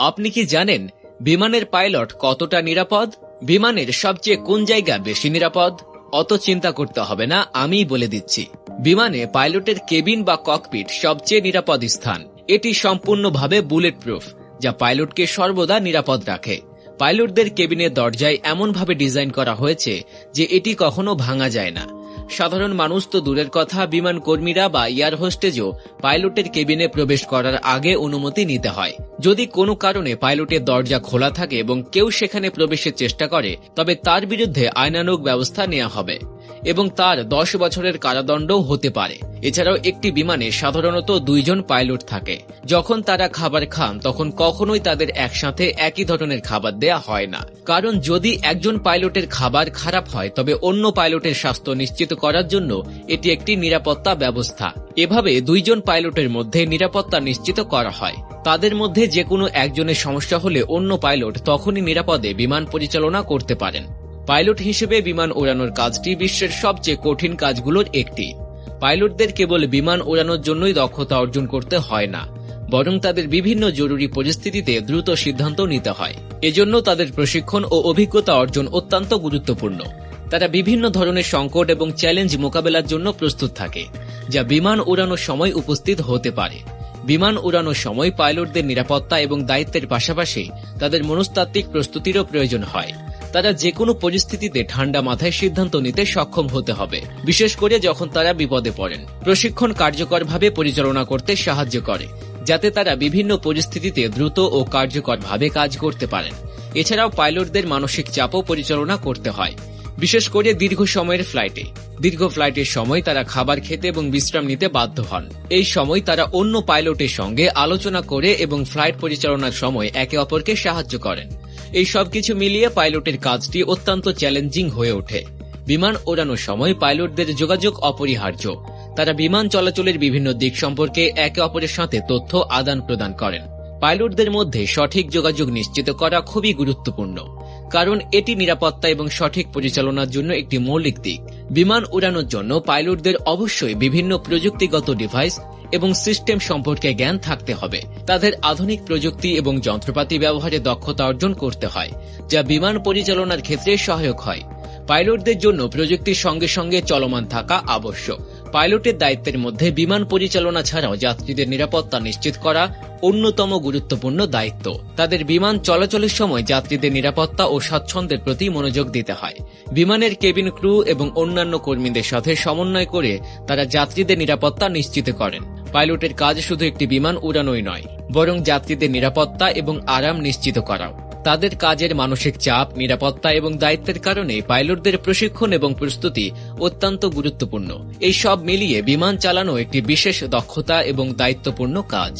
আপনি কি জানেন বিমানের পাইলট কতটা নিরাপদ? বিমানের সবচেয়ে কোন জায়গা বেশি নিরাপদ? অত চিন্তা করতে হবে না, আমিই বলে দিচ্ছি। বিমানে পাইলটের কেবিন বা ককপিট সবচেয়ে নিরাপদ স্থান। এটি সম্পূর্ণভাবে বুলেট প্রুফ যা পাইলটকে সর্বদা নিরাপদ রাখে। পাইলটদের কেবিনের দরজায় এমনভাবে ডিজাইন করা হয়েছে যে এটি কখনো ভাঙা যায় না। সাধারণ মানুষ তো দূরের কথা, বিমান কর্মীরা বা এয়ার হোস্টেজও পাইলটের কেবিনে প্রবেশ করার আগে অনুমতি নিতে হয়। যদি কোনো কারণে পাইলটের দরজা খোলা থাকে এবং কেউ সেখানে প্রবেশের চেষ্টা করে, তবে তার বিরুদ্ধে আইনানুগ ব্যবস্থা নেওয়া হবে। এবং তার দশ বছরের কারাদণ্ডও হতে পারে। এছাড়াও একটি বিমানে সাধারণত দুইজন পাইলট থাকে। যখন তারা খাবার খান, তখন কখনোই তাদের একসাথে একই ধরনের খাবার দেয়া হয় না। কারণ যদি একজন পাইলটের খাবার খারাপ হয়, তবে অন্য পাইলটের স্বাস্থ্য নিশ্চিত করার জন্য এটি একটি নিরাপত্তা ব্যবস্থা। এভাবে দুইজন পাইলটের মধ্যে নিরাপত্তা নিশ্চিত করা হয়। তাদের মধ্যে যে কোনো একজনের সমস্যা হলে অন্য পাইলট তখনই নিরাপদে বিমান পরিচালনা করতে পারেন। পাইলট হিসেবে বিমান ওড়ানোর কাজটি বিশ্বের সবচেয়ে কঠিন কাজগুলোর একটি। পাইলটদের কেবল বিমান ওড়ানোর জন্যই দক্ষতা অর্জন করতে হয় না, বরং তাদের বিভিন্ন জরুরি পরিস্থিতিতে দ্রুত সিদ্ধান্ত নিতে হয়। এজন্য তাদের প্রশিক্ষণ ও অভিজ্ঞতা অর্জন অত্যন্ত গুরুত্বপূর্ণ। তারা বিভিন্ন ধরনের সংকট এবং চ্যালেঞ্জ মোকাবেলার জন্য প্রস্তুত থাকে, যা বিমান উড়ানোর সময় উপস্থিত হতে পারে। বিমান উড়ানোর সময় পাইলটদের নিরাপত্তা এবং দায়িত্বের পাশাপাশি তাদের মনস্তাত্ত্বিক প্রস্তুতিরও প্রয়োজন হয়। তারা যে কোনো পরিস্থিতিতে ঠান্ডা মাথায় সিদ্ধান্ত নিতে সক্ষম হতে হবে, বিশেষ করে যখন তারা বিপদে পড়েন। প্রশিক্ষণ কার্যকরভাবে পরিচালনা করতে সাহায্য করে, যাতে তারা বিভিন্ন পরিস্থিতিতে দ্রুত ও কার্যকরভাবে কাজ করতে পারেন। এছাড়াও পাইলটদের মানসিক চাপও পরিচালনা করতে হয়, বিশেষ করে দীর্ঘ সময়ের ফ্লাইটে। দীর্ঘ ফ্লাইটের সময় তারা খাবার খেতে এবং বিশ্রাম নিতে বাধ্য হন। এই সময় তারা অন্য পাইলটের সঙ্গে আলোচনা করে এবং ফ্লাইট পরিচালনার সময় একে অপরকে সাহায্য করেন। এই সবকিছু মিলিয়ে পাইলটের কাজটি অত্যন্ত চ্যালেঞ্জিং হয়ে ওঠে। বিমান ওড়ানোর সময় পাইলটদের যোগাযোগ অপরিহার্য। তারা বিমান চলাচলের বিভিন্ন দিক সম্পর্কে একে অপরের সাথে তথ্য আদান প্রদান করেন। পাইলটদের মধ্যে সঠিক যোগাযোগ নিশ্চিত করা খুবই গুরুত্বপূর্ণ। কারণ এটি নিরাপত্তা এবং সঠিক পরিচালনার জন্য একটি মৌলিক দিক। বিমান উড়ানোর জন্য পাইলটদের অবশ্যই বিভিন্ন প্রযুক্তিগত ডিভাইস এবং সিস্টেম সম্পর্কে জ্ঞান থাকতে হবে। তাদের আধুনিক প্রযুক্তি এবং যন্ত্রপাতি ব্যবহারে দক্ষতা অর্জন করতে হয়, যা বিমান পরিচালনার ক্ষেত্রে সহায়ক হয়। পাইলটদের জন্য প্রযুক্তির সঙ্গে সঙ্গে চলমান থাকা আবশ্যক। পাইলটের দায়িত্বের মধ্যে বিমান পরিচালনা ছাড়াও যাত্রীদের নিরাপত্তা নিশ্চিত করা অন্যতম গুরুত্বপূর্ণ দায়িত্ব। তাদের বিমান চলাচলের সময় যাত্রীদের নিরাপত্তা ও স্বাচ্ছন্দ্যের প্রতি মনোযোগ দিতে হয়। বিমানের কেবিন ক্রু এবং অন্যান্য কর্মীদের সাথে সমন্বয় করে তারা যাত্রীদের নিরাপত্তা নিশ্চিত করেন। পাইলটের কাজ শুধু একটি বিমান উড়ানোই নয়, বরং যাত্রীদের নিরাপত্তা এবং আরাম নিশ্চিত করাও। তাদের কাজের মানসিক চাপ, নিরাপত্তা এবং দায়িত্বের কারণে পাইলটদের প্রশিক্ষণ এবং প্রস্তুতি অত্যন্ত গুরুত্বপূর্ণ। এই সব মিলিয়ে বিমান চালানো একটি বিশেষ দক্ষতা এবং দায়িত্বপূর্ণ কাজ।